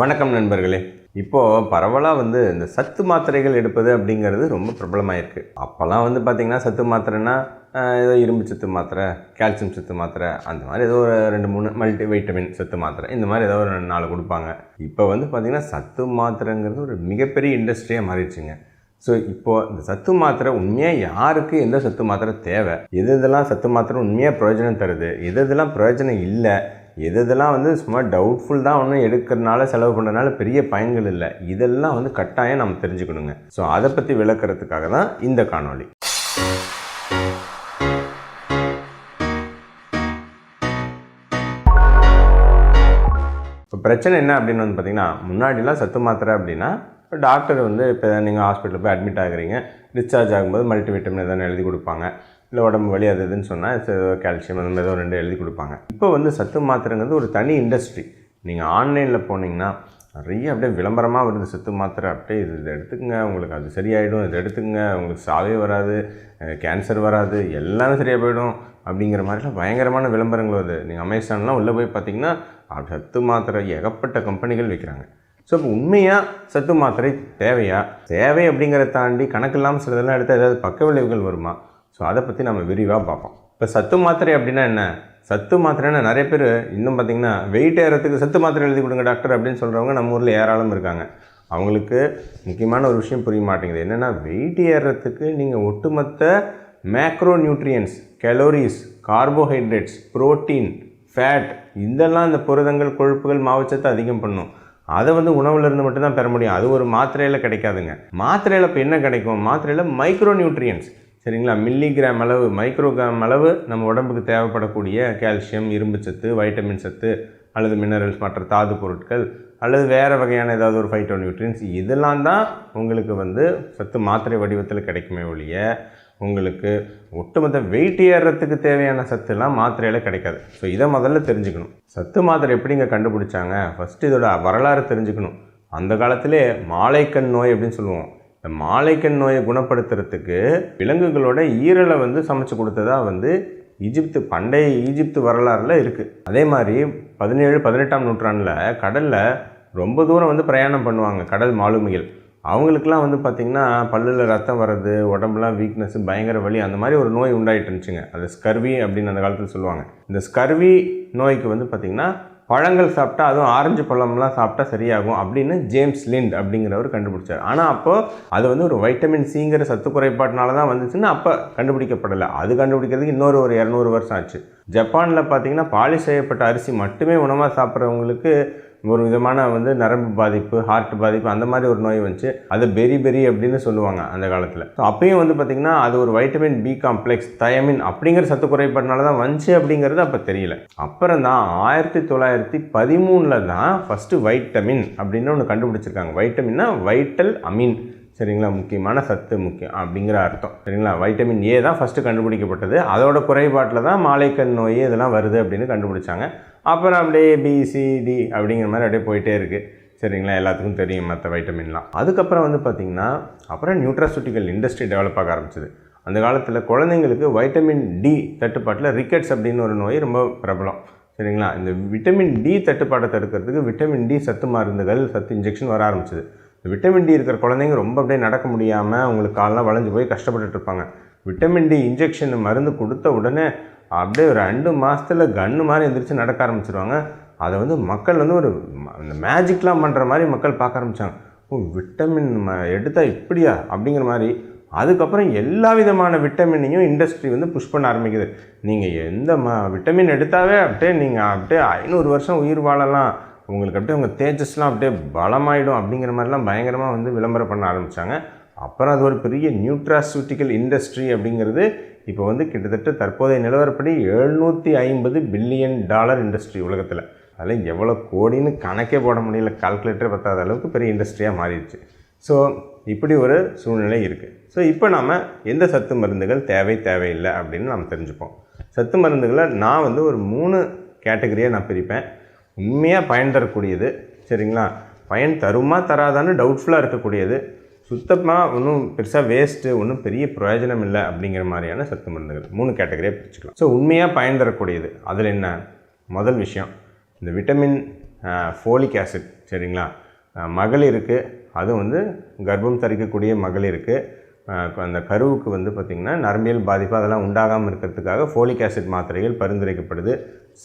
வணக்கம் நண்பர்களே. இப்போது பரவலாக வந்து இந்த சத்து மாத்திரைகள் எடுப்பது அப்படிங்கிறது ரொம்ப பிரபலமாயிருக்கு. அப்போல்லாம் வந்து பார்த்திங்கன்னா சத்து மாத்திரைன்னா ஏதோ இரும்பு சத்து மாத்திரை கால்சியம் சத்து மாத்திரை அந்த மாதிரி ஏதோ ஒரு ரெண்டு மூணு மல்டி வைட்டமின் சத்து மாத்திரை இந்த மாதிரி ஏதோ ஒரு ரெண்டு நாலு கொடுப்பாங்க. இப்போ வந்து பார்த்திங்கன்னா சத்து மாத்திரைங்கிறது ஒரு மிகப்பெரிய இண்டஸ்ட்ரியாக மாறிடுச்சுங்க. ஸோ இப்போது இந்த சத்து மாத்திரை உண்மையாக யாருக்கு எந்த சத்து மாத்திரை தேவை? எது இதெல்லாம் சத்து மாத்திரை உண்மையாக பிரயோஜனம் தருது? எது இதெல்லாம் பிரயோஜனம் இல்லை? எது இதெல்லாம் வந்து சும்மா டவுட்ஃபுல் தான் ஒன்றும் எடுக்கிறனால செலவு பண்ணுறதுனால பெரிய பயன்கள் இல்லை. இதெல்லாம் வந்து கட்டாயம் நம்ம தெரிஞ்சுக்கணுங்க. ஸோ அதை பற்றி விளக்குறதுக்காக தான் இந்த காணொளி. இப்போ பிரச்சனை என்ன அப்படின்னு வந்து பார்த்தீங்கன்னா முன்னாடிலாம் சத்து மாத்திரை அப்படின்னா இப்போ டாக்டர் வந்து இப்போ நீங்கள் ஹாஸ்பிட்டலில் போய் அட்மிட் ஆகுறீங்க டிஸ்சார்ஜ் ஆகும்போது மல்டிவிட்டமின் எதாவது எழுதி கொடுப்பாங்க. இல்லை உடம்பு வலி அது இதுன்னு சொன்னால் ஏதோ கால்சியம் அந்த மாதிரி ஏதோ ரெண்டு எழுதி கொடுப்பாங்க. இப்போ வந்து சத்து மாத்திரைங்கிறது ஒரு தனி இண்டஸ்ட்ரி நீங்கள் ஆன்லைனில் போனீங்கன்னா நிறைய அப்படியே விளம்பரமாக வருது சத்து மாத்திரை. அப்படியே இது இதை எடுத்துக்கங்க உங்களுக்கு அது சரியாயிடும் இதை எடுத்துக்கங்க உங்களுக்கு சாவே வராது கேன்சர் வராது எல்லாமே சரியாக போயிடும் அப்படிங்கிற மாதிரிலாம் பயங்கரமான விளம்பரங்கள் வருது. நீங்கள் அமேசான்லாம் உள்ளே போய் பார்த்தீங்கன்னா சத்து மாத்திரை ஏகப்பட்ட கம்பெனிகள் விற்கிறாங்க ஸோ இப்போ உண்மையாக சத்து மாத்திரை தேவையா? தேவை அப்படிங்கிறத தாண்டி கணக்கு இல்லாமல் சிலதெல்லாம் எடுத்தால் ஏதாவது பக்க விளைவுகள் வருமா? ஸோ அதை பற்றி நம்ம விரிவாக பார்ப்போம். இப்போ சத்து மாத்திரை அப்படின்னா என்ன? சத்து மாத்திரைன்னா நிறைய பேர் இன்னும் பார்த்தீங்கன்னா வெயிட் ஏறத்துக்கு சத்து மாத்திரை எழுதி கொடுங்க டாக்டர் அப்படின்னு சொல்கிறவங்க நம்ம ஊரில் ஏராளம் இருக்காங்க. அவங்களுக்கு முக்கியமான ஒரு விஷயம் புரிய மாட்டேங்குது. என்னென்னா வெயிட் ஏறுறதுக்கு நீங்கள் ஒட்டுமொத்த macro nutrients calories carbohydrates protein fat இதெல்லாம் இந்த புரதங்கள் கொழுப்புகள் மாவுச்சத்தை அதிகம் பண்ணும். அதை வந்து உணவுல இருந்து மட்டும்தான் பெற முடியும். அது ஒரு மாத்திரையில் கிடைக்காதுங்க. மாத்திரையில் இப்போ என்ன கிடைக்கும்? மாத்திரையில் மைக்ரோ நியூட்ரியன்ஸ் சரிங்களா? மில்லிகிராம் அளவு மைக்ரோகிராம் அளவு நம்ம உடம்புக்கு தேவைப்படக்கூடிய கால்சியம் இரும்பு சத்து வைட்டமின் சத்து அல்லது மினரல்ஸ் மற்ற தாது பொருட்கள் அல்லது வேறு வகையான ஏதாவது ஒரு ஃபைட்டோ நியூட்ரியன்ஸ் இதெல்லாம் தான் உங்களுக்கு வந்து சத்து மாத்திரை வடிவத்தில் கிடைக்குமே ஒழிய உங்களுக்கு ஒட்டுமொத்த வெயிட் ஏறுறதுக்கு தேவையான சத்துலாம் மாத்திரையில் கிடைக்காது. ஸோ இதை முதல்ல தெரிஞ்சுக்கணும். சத்து மாத்திரை எப்படிங்க கண்டுபிடிச்சாங்க? ஃபஸ்ட்டு இதோட வரலாறு தெரிஞ்சுக்கணும். அந்த காலத்திலே மாலைக்கண் நோய் அப்படின்னு சொல்லுவோம். இந்த மாலைக்கண் நோயை குணப்படுத்துறதுக்கு விலங்குகளோட ஈரலை வந்து சமைச்சு கொடுத்ததா வந்து ஈஜிப்து பண்டைய ஈஜிப்து வரலாறுல இருக்குது அதே மாதிரி பதினேழு பதினெட்டாம் நூற்றாண்டில் கடலில் ரொம்ப தூரம் வந்து பிரயாணம் பண்ணுவாங்க கடல் மாலுமிகள். அவங்களுக்குலாம் வந்து பார்த்திங்கன்னா பல்லில் ரத்தம் வர்றது உடம்புலாம் வீக்னஸ் பயங்கர வலி அந்த மாதிரி ஒரு நோய் உண்டாயிட்டு இருந்துச்சுங்க. அது ஸ்கர்வி அப்படின்னு அந்த காலத்தில் சொல்லுவாங்க. இந்த ஸ்கர்வி நோய்க்கு வந்து பார்த்திங்கன்னா பழங்கள் சாப்பிட்டா அதுவும் ஆரஞ்சு பழம்லாம் சாப்பிட்டா சரியாகும் அப்படின்னு ஜேம்ஸ் லிண்ட் அப்படிங்கிறவர் கண்டுபிடிச்சார். ஆனால் அப்போது அது வந்து ஒரு வைட்டமின் சிங்கிற சத்து குறைபாட்டினால தான் வந்துச்சுன்னு அப்போ கண்டுபிடிக்கப்படலை. அது கண்டுபிடிக்கிறதுக்கு இன்னொரு ஒரு இரநூறு வருஷம் ஆச்சு. ஜப்பானில் பார்த்தீங்கன்னா பாலிஷ் செய்யப்பட்ட அரிசி மட்டுமே உணவாக சாப்பிட்றவங்களுக்கு ஒரு விதமான வந்து நரம்பு பாதிப்பு ஹார்ட் பாதிப்பு அந்த மாதிரி ஒரு நோய் வந்துச்சு. அது பெரி பெரி அப்படின்னு சொல்லுவாங்க அந்த காலத்தில். ஸோ அப்பயும் வந்து பார்த்திங்கன்னா அது ஒரு வைட்டமின் பி காம்ப்ளெக்ஸ் தயமின் அப்படிங்கிற சத்து குறைபாடுனால தான் வந்துச்சு அப்படிங்கிறது அப்போ தெரியல. அப்புறம் தான் ஆயிரத்தி தொள்ளாயிரத்தி பதிமூணில் தான் ஃபஸ்ட்டு வைட்டமின் அப்படின்னு ஒன்று கண்டுபிடிச்சிருக்காங்க. வைட்டமின்னா வைட்டல் அமீன் சரிங்களா? முக்கியமான சத்து முக்கியம் அப்படிங்கிற அர்த்தம். சரிங்களா? வைட்டமின் ஏ தான் ஃபஸ்ட்டு கண்டுபிடிக்கப்பட்டது. அதோட குறைபாட்டில் தான் மாலைக்கண் நோய் இதெல்லாம் வருது அப்படின்னு கண்டுபிடிச்சாங்க. அப்புறம் அப்படியே பிசிடி அப்படிங்கிற மாதிரி அப்படியே போயிட்டே இருக்குது சரிங்களா? எல்லாத்துக்கும் தெரியும் மற்ற வைட்டமின்லாம் அதுக்கப்புறம் வந்து பார்த்திங்கன்னா அப்புறம் நியூட்ராசூட்டிக்கல் இண்டஸ்ட்ரி டெவலப் ஆக ஆரம்பிச்சிது. அந்த காலத்தில் குழந்தைங்களுக்கு வைட்டமின் டி தட்டுப்பாட்டில் ரிக்கெட்ஸ் அப்படின்னு ஒரு நோய் ரொம்ப பிரபலம். சரிங்களா? இந்த விட்டமின் டி தட்டுப்பாட்டை தடுக்கிறதுக்கு விட்டமின் டி சத்து மருந்துகள் சத்து இன்ஜெக்ஷன் வர ஆரம்பிச்சிது. விட்டமின் டி இருக்கிற குழந்தைங்க ரொம்ப அப்படியே நடக்க முடியாமல் அவங்களுக்கு காலெலாம் வளைஞ்சு போய் கஷ்டப்பட்டுட்டு இருப்பாங்க. விட்டமின் டி இன்ஜெக்ஷன் மருந்து கொடுத்த உடனே அப்படியே ஒரு ரெண்டு மாதத்தில் கன்று மாதிரி எந்திரிச்சு நடக்க ஆரம்பிச்சிருவாங்க. அதை வந்து மக்கள் வந்து ஒரு அந்த இந்த மேஜிக்லாம் பண்ணுற மாதிரி மக்கள் பார்க்க ஆரம்பித்தாங்க ஓ விட்டமின் ம எடுத்தால் இப்படியா? அப்படிங்கிற மாதிரி அதுக்கப்புறம் எல்லா விதமான விட்டமினையும் இண்டஸ்ட்ரி வந்து புஷ் பண்ண ஆரம்பிக்குது. நீங்கள் எந்த ம விட்டமின் எடுத்தாவே அப்படியே நீங்கள் அப்படியே ஐநூறு வருஷம் உயிர் வாழலாம். உங்களுக்கு அப்படியே உங்கள் தேஜஸ்லாம் அப்படியே பலமாயிடும் அப்படிங்கிற மாதிரிலாம் பயங்கரமாக வந்து விளம்பரம் பண்ண ஆரம்பித்தாங்க அப்புறம் அது ஒரு பெரிய நியூட்ராசூட்டிக்கல் இண்டஸ்ட்ரி அப்படிங்கிறது இப்போ வந்து கிட்டத்தட்ட தற்போதைய நிலவரப்படி எழுநூற்றி ஐம்பது பில்லியன் டாலர் இண்டஸ்ட்ரி உலகத்தில். அதில் எவ்வளோ கோடின்னு கணக்கே போட முடியல. கால்குலேட்டர் பத்தாத அளவுக்கு பெரிய இண்டஸ்ட்ரியாக மாறிடுச்சு. ஸோ இப்படி ஒரு சூழ்நிலை இருக்குது ஸோ இப்போ நாம் எந்த சத்து மருந்துகள் தேவை தேவையில்லை அப்படின்னு நாம் தெரிஞ்சுப்போம். சத்து மருந்துகளை நான் வந்து ஒரு மூணு கேட்டகரியாக நான் பிரிப்பேன். உண்மையாக பயன் தரக்கூடியது. சரிங்களா? பயன் தருமா தராதான்னு டவுட்ஃபுல்லாக இருக்கக்கூடியது. சுத்தமாக ஒன்றும் பெருசாக வேஸ்ட்டு ஒன்றும் பெரிய பிரயோஜனம் இல்லை அப்படிங்கிற மாதிரியான சத்து மருந்துகள். மூணு கேட்டகரியாக பிரிச்சுக்கலாம். ஸோ உண்மையாக பயன் தரக்கூடியது. அதில் என்ன? முதல் விஷயம் இந்த விட்டமின் ஃபோலிக் ஆசிட் சரிங்களா? மகளிருக்கு அதுவும் வந்து கர்ப்பம் தரிக்கக்கூடிய மகளிருக்கு அந்த கருவுக்கு வந்து பார்த்திங்கன்னா நரம்பியல் பாதிப்பு அதெல்லாம் உண்டாகாமல் இருக்கிறதுக்காக ஃபோலிக் ஆசிட் மாத்திரைகள் பரிந்துரைக்கப்படுது.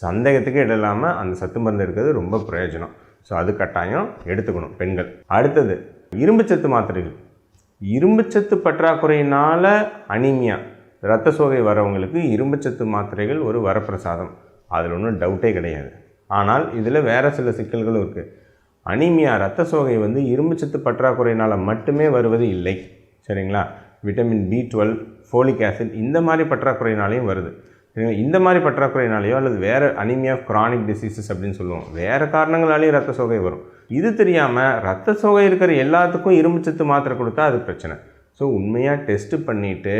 சந்தேகத்துக்கு இடம் இல்லாமல் அந்த சத்து மருந்து இருக்கிறது ரொம்ப பிரயோஜனம். ஸோ அது கட்டாயம் எடுத்துக்கணும் பெண்கள். அடுத்தது இரும்புச்சத்து மாத்திரைகள். இரும்புச்சத்து பற்றாக்குறையினால் அனிமியா இரத்த சோகை வரவங்களுக்கு இரும்புச்சத்து மாத்திரைகள் ஒரு வரப்பிரசாதம். அதில் ஒன்றும் டவுட்டே கிடையாது. ஆனால் இதில் வேறு சில சிக்கல்களும் இருக்குது அனிமியா இரத்த சோகை வந்து இரும்புச்சத்து பற்றாக்குறையினால் மட்டுமே வருவது இல்லை. சரிங்களா? Vitamin B twelve folic acid இந்த மாதிரி பற்றாக்குறையினாலையும் வருது. சரிங்களா? இந்த மாதிரி பற்றாக்குறையினாலேயோ அல்லது வேறு அனிமியா ஆஃப் டிசீசஸ் அப்படின்னு சொல்லுவோம். வேறு காரணங்களாலேயும் ரத்த சோகை வரும். இது தெரியாமல் ரத்த சோகை இருக்கிற எல்லாத்துக்கும் இரும்புச்சத்து மாத்திரை கொடுத்தா அது பிரச்சனை. ஸோ உண்மையாக டெஸ்ட்டு பண்ணிவிட்டு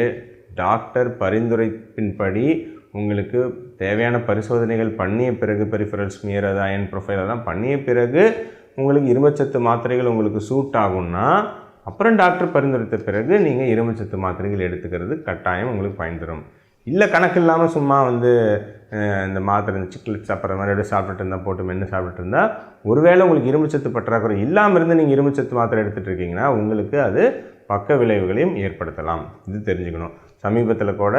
டாக்டர் பரிந்துரைப்பின்படி உங்களுக்கு தேவையான பரிசோதனைகள் பண்ணிய பிறகு பெரிஃபரல் ஸ்மியர் அது அயன் ப்ரொஃபைல் அதெல்லாம் பண்ணிய பிறகு உங்களுக்கு இரும்புச்சத்து மாத்திரைகள் உங்களுக்கு சூட் ஆகும்னா அப்புறம் டாக்டர் பரிந்துரைத்த பிறகு நீங்கள் இரும்புச்சத்து மாத்திரைகள் எடுத்துக்கிறது கட்டாயம் உங்களுக்கு பயன் தரும் இல்லை கணக்கு இல்லாமல் சும்மா வந்து இந்த மாத்திரை இந்த சிக்லெட் சாப்பிட்ற மாதிரி எடுத்து சாப்பிட்டுட்டு இருந்தால் போட்டு மென்று சாப்பிட்டுட்டு இருந்தால் ஒருவேளை உங்களுக்கு இரும்புச்சத்து பற்றாக்குறை இல்லாமல் இருந்து நீங்கள் இரும்புச்சத்து மாத்திரை எடுத்துகிட்டு இருக்கீங்கன்னா உங்களுக்கு அது பக்க விளைவுகளையும் ஏற்படுத்தலாம். இது தெரிஞ்சுக்கணும். சமீபத்தில் கூட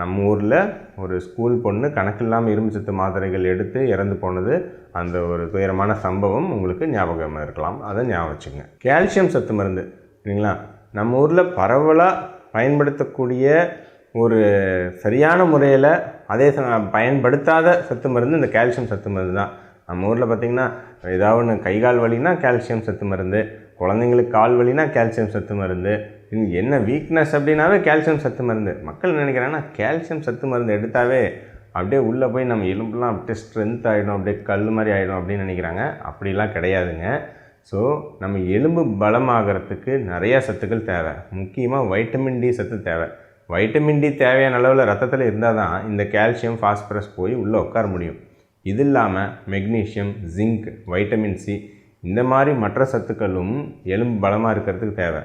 நம்ம ஊரில் ஒரு ஸ்கூல் பொண்ணு கணக்கு இல்லாமல் இரும்புச்சத்து மாத்திரைகள் எடுத்து இறந்து போனது அந்த ஒரு துயரமான சம்பவம் உங்களுக்கு ஞாபகமாக இருக்கலாம். அதை ஞாபகம் வச்சுங்க. கால்சியம் சத்து மருந்து சரிங்களா? நம்ம ஊரில் பரவலாக பயன்படுத்தக்கூடிய ஒரு சரியான முறையில் அதே சமயம் பயன்படுத்தாத சத்து மருந்து இந்த கால்சியம் சத்து மருந்து தான். நம்ம ஊரில் பார்த்திங்கன்னா ஏதாவது ஒன்று கை கால் வலினா கால்சியம் சத்து மருந்து குழந்தைங்களுக்கு கால் வலினா கால்சியம் சத்து மருந்து என்ன வீக்னஸ் அப்படின்னாவே கால்சியம் சத்து மருந்து. மக்கள் நினைக்கிறாங்கன்னா கால்சியம் சத்து மருந்து எடுத்தாவே அப்படியே உள்ளே போய் நம்ம எலும்புலாம் அப்படியே ஸ்ட்ரென்த் ஆகிடும் அப்படியே கல் மாதிரி ஆகிடும் அப்படின்னு நினைக்கிறாங்க. அப்படிலாம் கிடையாதுங்க. ஸோ நம்ம எலும்பு பலமாகறதுக்கு நிறையா சத்துக்கள் தேவை. முக்கியமாக வைட்டமின் டி சத்து தேவை. வைட்டமின் டி தேவையான அளவில் ரத்தத்தில் இருந்தால் தான் இந்த கால்சியம் ஃபாஸ்பரஸ் போய் உள்ளே உட்கார முடியும். இது இல்லாமல் மெக்னீஷியம் ஜிங்க் வைட்டமின் சி இந்த மாதிரி மற்ற சத்துக்களும் எலும்பு பலமாக இருக்கிறதுக்கு தேவை.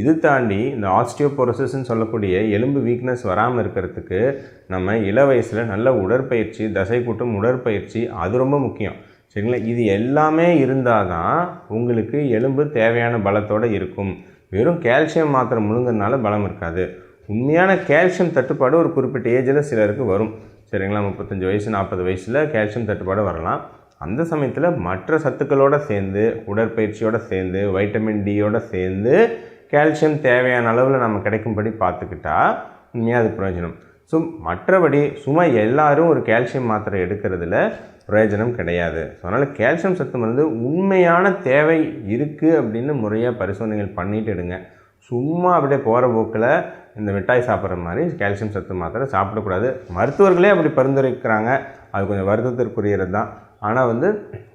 இது தாண்டி இந்த ஆஸ்டியோபோரோசிஸ்ன்னு சொல்லக்கூடிய எலும்பு வீக்னஸ் வராமல் இருக்கிறதுக்கு நம்ம இள வயசில் நல்ல உடற்பயிற்சி தசை கூட்டும் உடற்பயிற்சி அது ரொம்ப முக்கியம். சரிங்களா? இது எல்லாமே இருந்தால் தான் உங்களுக்கு எலும்பு தேவையான பலத்தோடு இருக்கும். வெறும் கால்சியம் மாத்திரை முழுங்கிறதுனால பலம் இருக்காது. உண்மையான கால்சியம் தட்டுப்பாடு ஒரு குறிப்பிட்ட ஏஜில் சிலருக்கு வரும். சரிங்களா? முப்பத்தஞ்சு வயசு நாற்பது வயசில் கால்சியம் தட்டுப்பாடு வரலாம். அந்த சமயத்தில் மற்ற சத்துக்களோடு சேர்ந்து உடற்பயிற்சியோடு சேர்ந்து வைட்டமின் டியோடு சேர்ந்து கால்சியம் தேவையான அளவில் நம்ம கிடைக்கும்படி பார்த்துக்கிட்டா உண்மையாக அது பிரயோஜனம். ஸோ மற்றபடி சும்மா எல்லாரும் ஒரு கால்சியம் மாத்திரை எடுக்கிறதுல பிரயோஜனம் கிடையாது. ஸோ அதனால் கால்சியம் சத்து மருந்து உண்மையான தேவை இருக்குது அப்படின்னு முறையாக பரிசோதனைகள் பண்ணிட்டு எடுங்க. சும்மா அப்படியே போகிற போக்கில் இந்த மிட்டாய் சாப்பிட்ற மாதிரி கால்சியம் சத்து மாத்திரை சாப்பிடக்கூடாது. மருத்துவர்களே அப்படி பரிந்துரைக்கிறாங்க. அது கொஞ்சம் வருத்தத்திற்குரியது தான் ஆனால் வந்து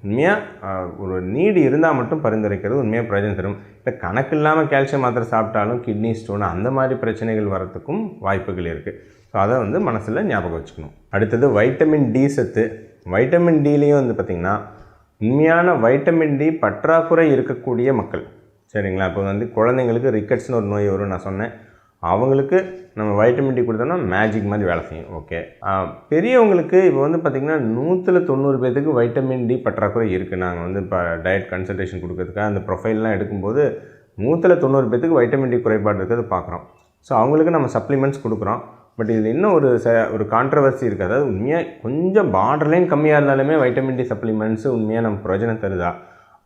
உண்மையாக ஒரு நீடு இருந்தால் மட்டும் பரிந்துரைக்கிறது உண்மையாக பிரயோஜனம் தரும். இல்லை கணக்கு இல்லாமல் கால்சியம் மாத்திரை சாப்பிட்டாலும் கிட்னி ஸ்டோன் அந்த மாதிரி பிரச்சனைகள் வரத்துக்கும் வாய்ப்புகள் இருக்குது ஸோ அதை வந்து மனசில் ஞாபகம் வச்சுக்கணும். அடுத்தது வைட்டமின் டி சத்து. வைட்டமின் டிலையும் வந்து பார்த்திங்கன்னா உண்மையான வைட்டமின் டி பற்றாக்குறை இருக்கக்கூடிய மக்கள். சரிங்களா? இப்போ வந்து குழந்தைங்களுக்கு ரிக்கட்ஸ்னு ஒரு நோய் வரும் நான் சொன்னேன். அவங்களுக்கு நம்ம வைட்டமின் டி கொடுத்தோம்னா மேஜிக் மாதிரி வேலை செய்யும். ஓகே பெரியவங்களுக்கு இப்போ வந்து பார்த்திங்கன்னா நூற்றில் தொண்ணூறு பேர்த்துக்கு வைட்டமின் டி பற்றாக்குறை இருக்குது நாங்கள் வந்து இப்போ டயட் கன்சல்டேஷன் கொடுக்கறதுக்காக அந்த ப்ரொஃபைல்லாம் எடுக்கும்போது நூற்றில் தொண்ணூறு பேர்த்துக்கு வைட்டமின் டி குறைபாடு இருக்கிறது பார்க்குறோம் ஸோ அவங்களுக்கு நம்ம சப்ளிமெண்ட்ஸ் கொடுக்குறோம். பட் இதில் இன்னும் ஒரு ச ஒரு கான்ட்ரவர்சி இருக்குது. அதாவது உண்மையாக கொஞ்சம் பார்டர் லைன் கம்மியாக இருந்தாலுமே வைட்டமின் டி சப்ளிமெண்ட்ஸு உண்மையாக நம்ம பிரயோஜனம் தருதா?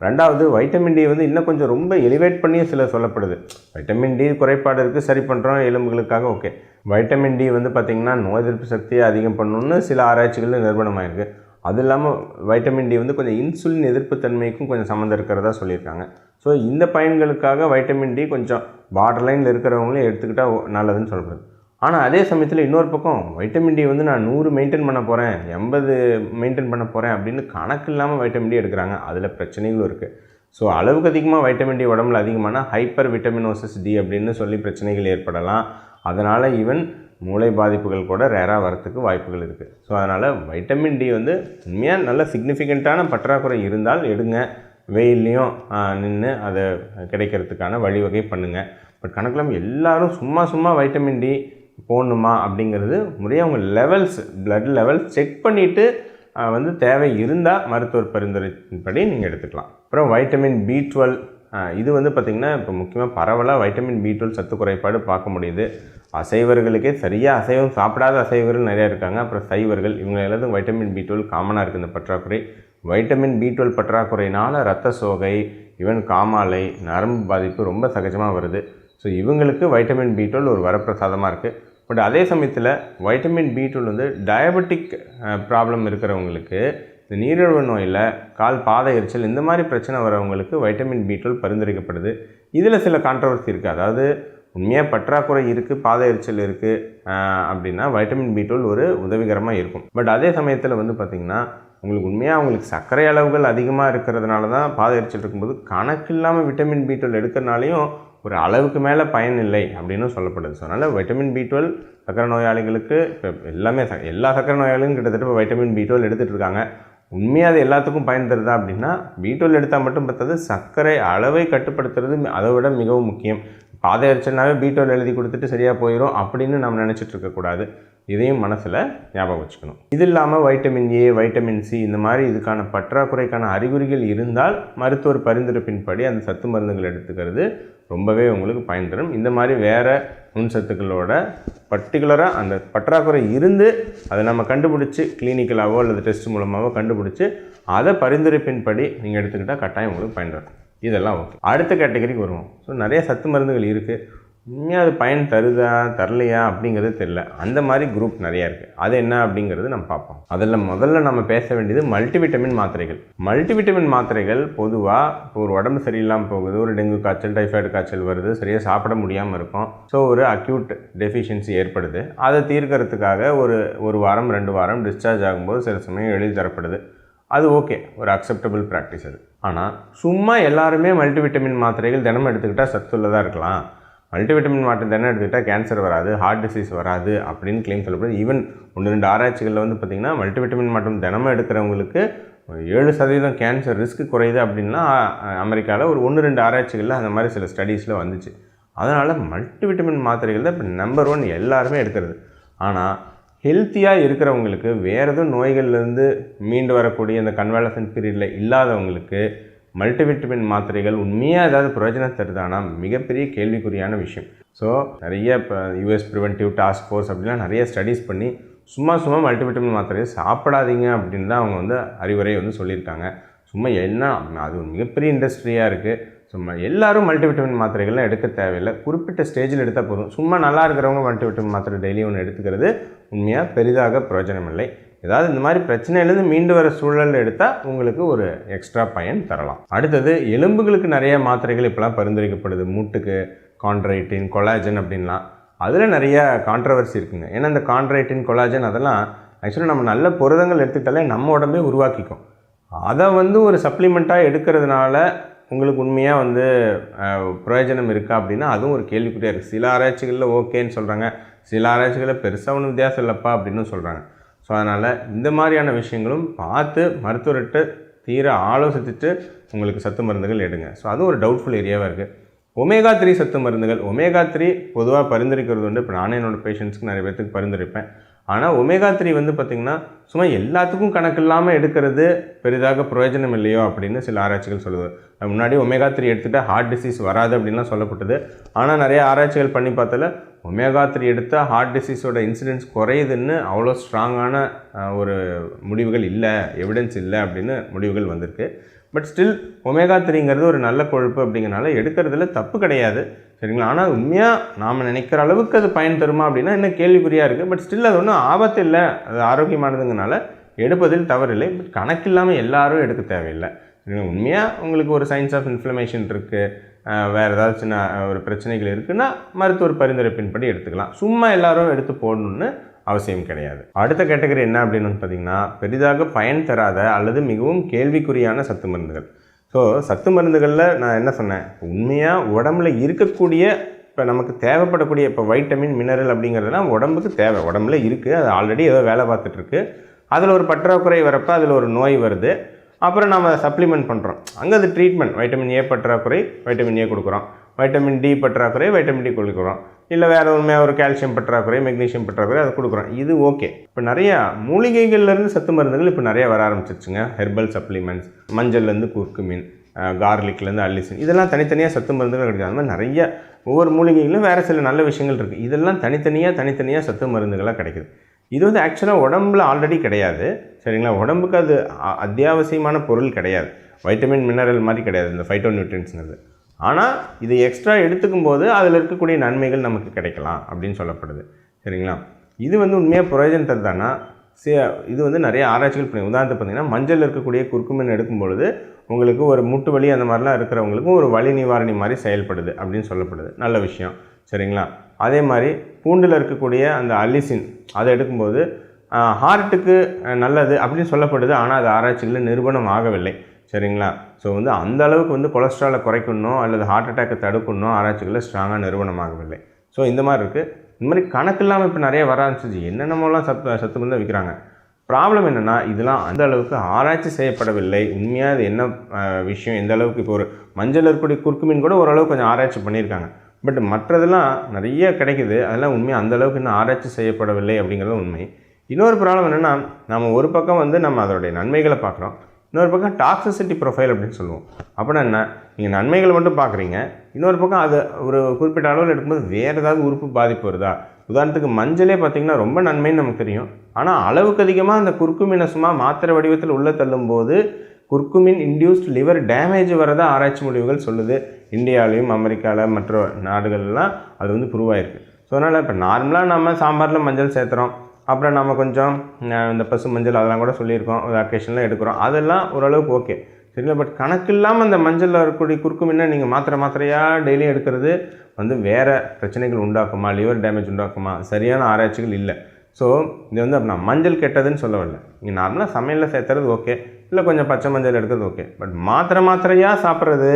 ரெண்டாவது வைட்டமின் டி வந்து இன்னும் கொஞ்சம் ரொம்ப எலிவேட் பண்ணியும் சில சொல்லப்படுது. வைட்டமின் டி குறைபாடு இருக்குது சரி பண்ணுறோம் எலும்புகளுக்காக ஓகே. வைட்டமின் டி வந்து பார்த்திங்கன்னா நோய் எதிர்ப்பு சக்தியை அதிகம் பண்ணணும்னு சில ஆராய்ச்சிகள் நிறுவனமாயிருக்கு அது இல்லாமல் வைட்டமின் டி வந்து கொஞ்சம் இன்சுலின் எதிர்ப்பு தன்மைக்கும் கொஞ்சம் சம்மந்தம் இருக்கிறதா சொல்லியிருக்காங்க. ஸோ இந்த பயன்களுக்காக வைட்டமின் டி கொஞ்சம் பார்டர் லைனில் இருக்கிறவங்களையும் எடுத்துக்கிட்டால் நல்லதுன்னு சொல்லப்படுது. ஆனால் அதே சமயத்தில் இன்னொரு பக்கம் வைட்டமின் டி வந்து நான் நூறு மெயின்டைன் பண்ண போகிறேன் எண்பது மெயின்டைன் பண்ண போகிறேன் அப்படின்னு கணக்கு இல்லாமல் வைட்டமின் டி எடுக்கிறாங்க. அதில் பிரச்சனைகளும் இருக்குது ஸோ அளவுக்கு அதிகமாக வைட்டமின் டி உடம்புல அதிகமான ஹைப்பர் விட்டமினோசிஸ் டி அப்படின்னு சொல்லி பிரச்சனைகள் ஏற்படலாம். அதனால் ஈவன் மூளை பாதிப்புகள் கூட ரேராக வரத்துக்கு வாய்ப்புகள் இருக்குது ஸோ அதனால் வைட்டமின் டி வந்து உண்மையாக நல்ல சிக்னிஃபிகண்ட்டான பற்றாக்குறை இருந்தால் எடுங்க. வெயில்லையும் நின்று அதை கிடைக்கிறதுக்கான வழிவகை பண்ணுங்கள் பட் கணக்கில் எல்லாரும் சும்மா சும்மா வைட்டமின் டி போடணுமா அப்படிங்கிறது முறையாக அவங்க லெவல்ஸ் ப்ளட் லெவல்ஸ் செக் பண்ணிவிட்டு வந்து தேவை இருந்தால் மருத்துவர் பரிந்துரைப்படி நீங்கள் எடுத்துக்கலாம். அப்புறம் வைட்டமின் பி டுவெல் இது வந்து பார்த்திங்கன்னா இப்போ முக்கியமாக பரவலாக வைட்டமின் பி டுவெல் சத்து குறைபாடு பார்க்க முடியுது. அசைவர்களுக்கே சரியாக அசைவம் சாப்பிடாத அசைவர்கள் நிறையா இருக்காங்க. அப்புறம் சைவர்கள் இவங்க எல்லாத்துக்கும் வைட்டமின் பி டுவெல் காமனாக இருக்குது இந்த பற்றாக்குறை. வைட்டமின் பி டுவெல் பற்றாக்குறையினால் ரத்த சோகை ஈவன் காமாலை நரம்பு பாதிப்பு ரொம்ப சகஜமாக வருது. ஸோ இவங்களுக்கு வைட்டமின் பி டுவெல் ஒரு வரப்பிரசாதமாக இருக்குது பட் அதே சமயத்தில் வைட்டமின் பி டுவெல் வந்து டயபெட்டிக் ப்ராப்ளம் இருக்கிறவங்களுக்கு இந்த நீரிழிவு நோயில் கால் பாத எரிச்சல் இந்த மாதிரி பிரச்சனை வரவங்களுக்கு வைட்டமின் பி டுவெல் பரிந்துரைக்கப்படுது. இதில் சில கான்ட்ரவர்சி இருக்குது அதாவது உண்மையாக பற்றாக்குறை இருக்குது பாத எரிச்சல் இருக்குது அப்படின்னா வைட்டமின் பி டுவெல் ஒரு உதவிகரமாக இருக்கும். பட் அதே சமயத்தில் வந்து பார்த்திங்கன்னா உங்களுக்கு உண்மையாக அவங்களுக்கு சர்க்கரை அளவுகள் அதிகமாக இருக்கிறதுனால தான் பாத எரிச்சல் இருக்கும்போது கணக்கில்லாமல் விட்டமின் பி டுவெல் எடுக்கிறனாலையும் ஒரு அளவுக்கு மேலே பயன் இல்லை அப்படின்னு சொல்லப்படுது. ஸோ அதனால் வைட்டமின் பி டுவெல் சக்கரை நோயாளிகளுக்கு இப்போ எல்லாமே எல்லா சக்கரை நோயாளிகளும் கிட்டத்தட்ட இப்போ வைட்டமின் பி டுவெல் எடுத்துகிட்டு இருக்காங்க. உண்மையாக அது எல்லாத்துக்கும் பயன் தருதா அப்படின்னா பி டுவெல் எடுத்தால் மட்டும் பார்த்தது சர்க்கரை அளவை கட்டுப்படுத்துறது அதை விட மிகவும் முக்கியம். பாதை எரிச்சல்னாவே பி டுவெல் எழுதி கொடுத்துட்டு சரியாக போயிடும் அப்படின்னு நம்ம நினச்சிட்டு இருக்கக்கூடாது இதையும் மனசில் ஞாபகம் வச்சுக்கணும். இது இல்லாமல் வைட்டமின் ஏ வைட்டமின் சி இந்த மாதிரி இதுக்கான பற்றாக்குறைக்கான அறிகுறிகள் இருந்தால் மருத்துவர் பரிந்துரைப்பின்படி அந்த சத்து மருந்துகள் எடுத்துக்கிறது ரொம்பவே உங்களுக்கு பயன் தரும். இந்த மாதிரி வேறு நுண்சத்துக்களோட பர்டிகுலராக அந்த பற்றாக்குறை இருந்து அதை நம்ம கண்டுபிடிச்சி கிளினிக்கலாகவோ அல்லது டெஸ்ட் மூலமாகவோ கண்டுபிடிச்சி அதை பரிந்துரைப்பின்படி நீங்கள் எடுத்துக்கிட்டால் கட்டாயம் உங்களுக்கு பயன் தரும். இதெல்லாம் ஓகே அடுத்த கேட்டகரிக்கு வருவோம். ஸோ நிறைய சத்து மருந்துகள் இருக்குது உண்மையாக அது பயன் தருதா தரலையா அப்படிங்கிறது தெரில அந்த மாதிரி குரூப் நிறையா இருக்குது அது என்ன அப்படிங்கிறது நம்ம பார்ப்போம். அதில் முதல்ல நம்ம பேச வேண்டியது மல்டிவிட்டமின் மாத்திரைகள். மல்டிவிட்டமின் மாத்திரைகள் பொதுவாக இப்போ ஒரு உடம்பு சரியில்லாமல் போகுது ஒரு டெங்கு காய்ச்சல் டைஃபாய்டு காய்ச்சல் வருது சரியாக சாப்பிட முடியாமல் இருக்கும். ஸோ ஒரு அக்யூட் டெஃபிஷியன்சி ஏற்படுது. அதை தீர்க்கறதுக்காக ஒரு ஒரு வாரம் ரெண்டு வாரம் டிஸ்சார்ஜ் ஆகும்போது சில சமயம் எழுதி தரப்படுது. அது ஓகே ஒரு அக்செப்டபிள் ப்ராக்டிஸ் அது. ஆனால் சும்மா எல்லாருமே மல்டிவிட்டமின் மாத்திரைகள் தினமும் எடுத்துக்கிட்டால் சத்துள்ளதாக இருக்கலாம். மல்டிவிட்டமின் மாற்றம் தானே எடுத்துக்கிட்டால் கேன்சர் வராது ஹார்ட் டிசீஸ் வராது அப்படின்னு கிளைம் சொல்லப்படுது. ஈவன் ஒன்று ரெண்டு ஆராய்ச்சிகளில் வந்து பார்த்திங்கன்னா மல்டிவிட்டமின் மாற்றம் தினமும் எடுக்கிறவங்களுக்கு ஏழு சதவீதம் கேன்சர் ரிஸ்க் குறையுது அப்படின்னா அமெரிக்காவில் ஒரு ஒன்று ரெண்டு ஆராய்ச்சிகளில் அந்த மாதிரி சில ஸ்டடீஸில் வந்துச்சு. அதனால் மல்டிவிட்டமின் மாத்திரைகள் தான் இப்போ நம்பர் ஒன் எல்லாருமே எடுக்கிறது. ஆனால் ஹெல்த்தியாக இருக்கிறவங்களுக்கு வேறு எதுவும் நோய்கள்லேருந்து மீண்டு வரக்கூடிய அந்த கன்வாலசன் பீரியடில் இல்லாதவங்களுக்கு மல்டிவிட்டமின் மாத்திரைகள் உண்மையாக ஏதாவது பிரயோஜனம் தருதானா? மிகப்பெரிய கேள்விக்குறியான விஷயம். ஸோ நிறைய இப்போ யூஎஸ் ப்ரிவென்டிவ் டாஸ்க் ஃபோர்ஸ் அப்படிலாம் நிறைய ஸ்டடீஸ் பண்ணி சும்மா சும்மா மல்டிவிட்டமின் மாத்திரையை சாப்பிடாதீங்க அப்படின்னு தான் அவங்க வந்து அறிவுரை வந்து சொல்லியிருக்காங்க. சும்மா என்ன அது ஒரு மிகப்பெரிய இண்டஸ்ட்ரியாக இருக்குது சும்மா எல்லாரும் மல்டிவிட்டமின் மாத்திரைகள்லாம் எடுக்க தேவையில்லை. குறிப்பிட்ட ஸ்டேஜில் எடுத்தால் போதும். சும்மா நல்லா இருக்கிறவங்க மல்டிவிட்டமின் மாத்திரை டெய்லி ஒன்று எடுத்துக்கிறது உண்மையாக பெரிதாக பிரயோஜனம் இல்லை ஏதாவது இந்த மாதிரி பிரச்சனையிலேருந்து மீண்டு வர சூழல் எடுத்தால் உங்களுக்கு ஒரு எக்ஸ்ட்ரா பயன் தரலாம். அடுத்தது எலும்புகளுக்கு நிறைய மாத்திரைகள் இப்போலாம் பரிந்துரைக்கப்படுது. மூட்டுக்கு கான்ட்ரைட்டின் கொலாஜன் அப்படின்லாம். அதில் நிறைய கான்ட்ரவர்சி இருக்குங்க. ஏன்னா இந்த கான்ட்ரைட்டின் கொலாஜன் அதெல்லாம் ஆக்சுவலாக நம்ம நல்ல புரதங்கள் எடுத்துக்கிட்டாலே நம்ம உடம்பே உருவாக்கிக்கும். அதை வந்து ஒரு சப்ளிமெண்ட்டாக எடுக்கிறதுனால உங்களுக்கு உண்மையாக வந்து பிரயோஜனம் இருக்கா அப்படின்னா அதுவும் ஒரு கேள்விக்குறியாக இருக்குது சில ஆராய்ச்சிகளில் ஓகேன்னு சொல்கிறாங்க சில ஆராய்ச்சிகளில் பெருசாக ஒன்றும் வித்தியாசம் இல்லைப்பா அப்படின்னு சொல்கிறாங்க ஸோ அதனால் இந்த மாதிரியான விஷயங்களும் பார்த்து மருத்துவர்கிட்ட தீர ஆலோசித்துட்டு உங்களுக்கு சத்து மருந்துகள் எடுங்க. ஸோ அதுவும் ஒரு டவுட்ஃபுல் ஏரியாவாக இருக்குது ஒமேகா த்ரீ சத்து மருந்துகள் ஒமேகா த்ரீ பொதுவாக பரிந்துரைக்கிறது உண்டு. இப்போ நானே என்னோட பேஷண்ட்ஸ்க்கு நிறைய பேர்த்துக்கு பரிந்துரைப்பேன். ஆனால் ஒமேகா த்ரீ வந்து பார்த்திங்கன்னா சும்மா எல்லாத்துக்கும் கணக்கு இல்லாமல் எடுக்கிறது பெரிதாக பிரயோஜனம் இல்லையோ அப்படின்னு சில ஆராய்ச்சிகள் சொல்லுது. முன்னாடி ஒமேகா த்ரீ எடுத்துகிட்டா ஹார்ட் டிசீஸ் வராது அப்படின்லாம் சொல்லப்பட்டது. ஆனால் நிறைய ஆராய்ச்சிகள் பண்ணி பார்த்தால ஒமேகா த்ரீ எடுத்தால் ஹார்ட் டிசீஸோட இன்சிடென்ஸ் குறையுதுன்னு அவ்வளோ ஸ்ட்ராங்கான ஒரு முடிவுகள் இல்லை எவிடன்ஸ் இல்லை அப்படின்னு முடிவுகள் வந்திருக்கு. பட் ஸ்டில் ஒமேகா த்ரீங்கிறது ஒரு நல்ல கொழுப்பு அப்படிங்கிறனால எடுக்கிறதுல தப்பு கிடையாது. சரிங்களா? ஆனால் உண்மையாக நாம் நினைக்கிற அளவுக்கு அது பயன் தருமா அப்படின்னா இன்னும் கேள்விக்குறியாக இருக்குது பட் ஸ்டில் அது ஒன்றும் ஆபத்து இல்லை. அது ஆரோக்கியமானதுங்கனால எடுப்பதில் தவறில்லை. பட் கணக்கில்லாமல் எல்லாரும் எடுக்க தேவையில்லை. சரிங்களா? உண்மையாக உங்களுக்கு ஒரு சயின்ஸ் ஆஃப் இன்ஃப்ளமேஷன் இருக்குது வேறு ஏதாவது சின்ன ஒரு பிரச்சனைகள் இருக்குன்னா மருத்துவர் பரிந்துரைப்பின்படி எடுத்துக்கலாம். சும்மா எல்லாரும் எடுத்து போடணும்னு அவசியம் கிடையாது. அடுத்த கேட்டகரி என்ன அப்படின்னு வந்து பார்த்தீங்கன்னா பெரிதாக பயன் தராத அல்லது மிகவும் கேள்விக்குறியான சத்து மருந்துகள். ஸோ சத்து மருந்துகளில் நான் என்ன சொன்னேன்? உண்மையாக உடம்புல இருக்கக்கூடிய இப்போ நமக்கு தேவைப்படக்கூடிய இப்போ வைட்டமின் மினரல் அப்படிங்கிறதுலாம் உடம்புக்கு தேவை. உடம்புல இருக்குது அது ஆல்ரெடி ஏதோ வேலை பார்த்துட்ருக்கு அதில் ஒரு பற்றாக்குறை வரப்போ அதில் ஒரு நோய் வருது. அப்புறம் நம்ம சப்ளிமெண்ட் பண்ணுறோம் அங்கே அது ட்ரீட்மெண்ட் வைட்டமின் ஏ பற்றாக்குறை வைட்டமின் ஏ கொடுக்குறோம். வைட்டமின் டி பற்றாக்குறை வைட்டமின் டி கொடுக்குறோம். இல்லை வேறு உண்மையாக ஒரு கால்சியம் பற்றாக்குறை மெக்னீஷியம் பற்றாக்குறை அதை கொடுக்குறோம். இது ஓகே இப்போ நிறையா மூலிகைகள்லேருந்து சத்து மருந்துகள் இப்போ நிறைய வர ஆரம்பிச்சிருச்சுங்க. ஹெர்பல் சப்ளிமெண்ட்ஸ் மஞ்சள்லேருந்து குர்க்குமின் கார்லிக்லேருந்து அல்லிசின் இதெல்லாம் தனித்தனியாக சத்து மருந்துகள் கிடைக்கும். அது மாதிரி நிறைய ஒவ்வொரு மூலிகைகளும் வேறு சில நல்ல விஷயங்கள் இருக்குது இதெல்லாம் தனித்தனியாக தனித்தனியாக சத்து மருந்துகளாக கிடைக்குது. இது வந்து ஆக்சுவலாக உடம்புல ஆல்ரெடி கிடையாது. சரிங்களா? உடம்புக்கு அது அ- அத்தியாவசியமான பொருள் கிடையாது. வைட்டமின் மினரல் மாதிரி கிடையாது. இந்த ஃபைட்டோ நியூட்ரியன்ஸ்ங்கிறது ஆனால் இது எக்ஸ்ட்ரா எடுத்துக்கும் போது அதில் இருக்கக்கூடிய நன்மைகள் நமக்கு கிடைக்கலாம் அப்படின்னு சொல்லப்படுது. சரிங்களா? இது வந்து உண்மையாக பிரயோஜனம் தருதானா சே இது வந்து நிறைய ஆராய்ச்சிகள் பண்ணி உதாரணத்துக்கு பார்த்தீங்கன்னா மஞ்சள் இருக்கக்கூடிய குறுக்குமின் எடுக்கும்பொழுது உங்களுக்கு ஒரு முட்டு வலி அந்த மாதிரிலாம் இருக்கிறவங்களுக்கும் ஒரு வலி நிவாரணி மாதிரி செயல்படுது அப்படின்னு சொல்லப்படுது. நல்ல விஷயம். சரிங்களா? அதே மாதிரி பூண்டில் இருக்கக்கூடிய அந்த அல்லிசின் அதை எடுக்கும்போது ஹார்ட்டுக்கு நல்லது அப்படின்னு சொல்லப்படுது. ஆனால் அது ஆராய்ச்சிகளில் நிரூபணம் ஆகவில்லை. சரிங்களா? ஸோ வந்து அந்த அளவுக்கு வந்து கொலஸ்ட்ராலை குறைக்கணும் அல்லது ஹார்ட் அட்டாக்கை தடுக்கணும் ஆராய்ச்சிகளில் ஸ்ட்ராங்காக நிறுவனமாகவில்லை ஆகவில்லை. ஸோ இந்த மாதிரி இருக்குது இந்த மாதிரி கணக்கு இல்லாமல் இப்போ நிறைய வர ஆரம்பிச்சிச்சு. என்னென்னமோலாம் சத்து சத்து மருந்து விற்கிறாங்க ப்ராப்ளம் என்னென்னா இதெல்லாம் அந்த அளவுக்கு ஆராய்ச்சி செய்யப்படவில்லை. உண்மையாக அது என்ன விஷயம்? எந்த அளவுக்கு இப்போ ஒரு மஞ்சள் இருக்கக்கூடிய குறுக்குமீன் கூட ஓரளவுக்கு கொஞ்சம் ஆராய்ச்சி பண்ணியிருக்காங்க. பட் மற்றதெல்லாம் நிறைய கிடைக்குது. அதெல்லாம் உண்மையாக அந்த அளவுக்கு இன்னும் ஆராய்ச்சி செய்யப்படவில்லை அப்படிங்கிறது உண்மை. இன்னொரு ப்ராப்ளம் என்னென்னா நம்ம ஒரு பக்கம் வந்து நம்ம அதோடைய நன்மைகளை பார்க்குறோம். இன்னொரு பக்கம் டாக்ஸிசிட்டி ப்ரொஃபைல் அப்படின்னு சொல்லுவோம். அப்படின்னா என்ன நீங்கள் நன்மைகளை மட்டும் பார்க்குறீங்க. இன்னொரு பக்கம் அது ஒரு குறிப்பிட்ட அளவில் எடுக்கும்போது வேறு ஏதாவது உறுப்பு பாதிப்பு வருதா? உதாரணத்துக்கு மஞ்சளே பார்த்தீங்கன்னா ரொம்ப நன்மைன்னு நமக்கு தெரியும். ஆனால் அளவுக்கு அதிகமாக அந்த குறுக்குமீனை சும்மா மாத்திரை வடிவத்தில் உள்ளே தள்ளும்போது குர்குமின் இன்டியூஸ்ட் லிவர் டேமேஜ் வரதான் ஆராய்ச்சி முடிவுகள் சொல்லுது. இந்தியாவிலையும் அமெரிக்காவில் மற்ற நாடுகள்லாம் அது வந்து ப்ரூவாயிருக்கு ஸோ அதனால் இப்போ நார்மலாக நம்ம சாம்பாரில் மஞ்சள் சேர்த்துறோம். அப்புறம் நம்ம கொஞ்சம் இந்த பசு மஞ்சள் அதெல்லாம் கூட சொல்லியிருக்கோம். ஒரு அக்கேஷனில் எடுக்கிறோம். அதெல்லாம் ஓரளவுக்கு ஓகே சரிங்களா? பட் கணக்கு இல்லாமல் அந்த மஞ்சளில் இருக்கக்கூடிய குறுக்குமின்னா நீங்கள் மாத்திரை மாத்திரையாக டெய்லி எடுக்கிறது வந்து வேறு பிரச்சனைகள் உண்டாக்குமா? Liver damage உண்டாக்குமா? சரியான ஆராய்ச்சிகள் இல்லை. ஸோ இது வந்து நான் மஞ்சள் கெட்டதுன்னு சொல்ல வரல. நீங்கள் நார்மலாக சமையலில் சேர்த்துறது ஓகே இல்லை கொஞ்சம் பச்சை மஞ்சள் எடுக்கிறது ஓகே பட் மாத்திரை மாத்திரையாக சாப்பிட்றது?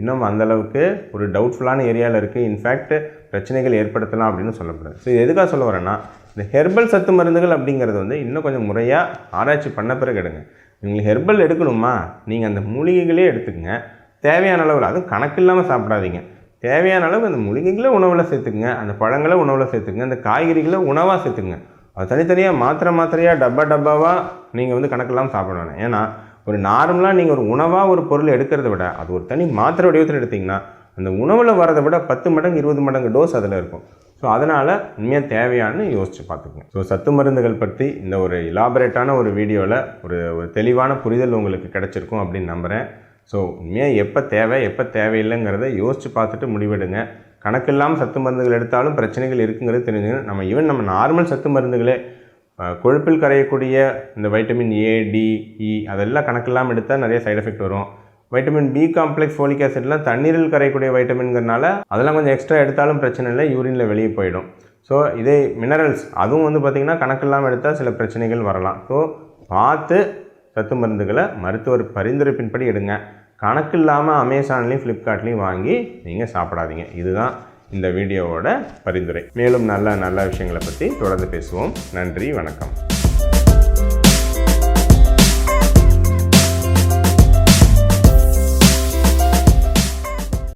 இன்னும் அந்தளவுக்கு ஒரு டவுட்ஃபுல்லான ஏரியாவில் இருக்குது இன்ஃபேக்ட் பிரச்சனைகள் ஏற்படுத்தலாம் அப்படின்னு சொல்லப்படுது. ஸோ இது எதுக்காக சொல்ல வரேன்னா இந்த ஹெர்பல் சத்து மருந்துகள் அப்படிங்கிறது வந்து இன்னும் கொஞ்சம் முறையாக ஆராய்ச்சி பண்ண பிறகு எடுங்க. உங்களுக்கு ஹெர்பல் எடுக்கணுமா? நீங்கள் அந்த மூலிகைகளே எடுத்துக்கங்க. தேவையான அளவில் அதுவும் கணக்கு இல்லாமல் சாப்பிடாதீங்க. தேவையான அளவு அந்த மூலிகைகளை உணவில் சேர்த்துக்குங்க. அந்த பழங்களை உணவில் சேர்த்துக்குங்க. அந்த காய்கறிகளை உணவாக சேர்த்துக்குங்க. அது தனித்தனியாக மாத்திரை மாத்திரையாக டப்பா டப்பாவாக நீங்கள் வந்து கணக்கெல்லாம் சாப்பிட ஏன்னா ஒரு நார்மலாக நீங்கள் ஒரு உணவாக ஒரு பொருள் எடுக்கிறத விட அது ஒரு தனி மாத்திரை வடிவத்தில் எடுத்திங்கன்னா அந்த உணவில் வரதை விட பத்து மடங்கு இருபது மடங்கு டோஸ் அதில் இருக்கும். ஸோ அதனால் உண்மையாக தேவையானு யோசித்து பார்த்துக்கோங்க. ஸோ சத்து மருந்துகள் பற்றி இந்த ஒரு இலாபரேட்டான ஒரு வீடியோவில் ஒரு ஒரு தெளிவான புரிதல் உங்களுக்கு கிடச்சிருக்கும் அப்படின்னு நம்புகிறேன் ஸோ உண்மையாக எப்போ தேவை எப்போ தேவையில்லைங்கிறத யோசித்து பார்த்துட்டு முடிவெடுங்க. கணக்கில்லாமல் சத்து மருந்துகள் எடுத்தாலும் பிரச்சனைகள் இருக்குங்கிறது தெரிஞ்சுக்கணும். நம்ம ஈவன் நம்ம நார்மல் சத்து மருந்துகளே கொழுப்பில் கரையக்கூடிய இந்த வைட்டமின் ஏ டி இ அதெல்லாம் கணக்கில்லாமல் எடுத்தால் நிறைய சைட் எஃபெக்ட் வரும். வைட்டமின் பி காம்ப்ளெக்ஸ் ஃபோலிக் ஆசிட்லாம் தண்ணீரில் கரையக்கூடிய வைட்டமின்கிறனால அதெல்லாம் கொஞ்சம் எக்ஸ்ட்ரா எடுத்தாலும் பிரச்சனை இல்லை யூரினில் வெளியே போயிடும். ஸோ இதே மினரல்ஸ் அதுவும் வந்து பார்த்திங்கன்னா கணக்கில்லாமல் எடுத்தால் சில பிரச்சனைகள் வரலாம். ஸோ பார்த்து சத்து மருந்துகளை மருத்துவர் பரிந்துரைப்பின்படி எடுங்க. கணக்கு இல்லாமல் அமேசான்லேயும் ஃப்ளிப்கார்ட்லேயும் வாங்கி நீங்கள் சாப்பிடாதீங்க. இதுதான் இந்த வீடியோவோட பரிந்துரை. மேலும் நல்ல நல்ல விஷயங்களை பற்றி தொடர்ந்து பேசுவோம். நன்றி வணக்கம்.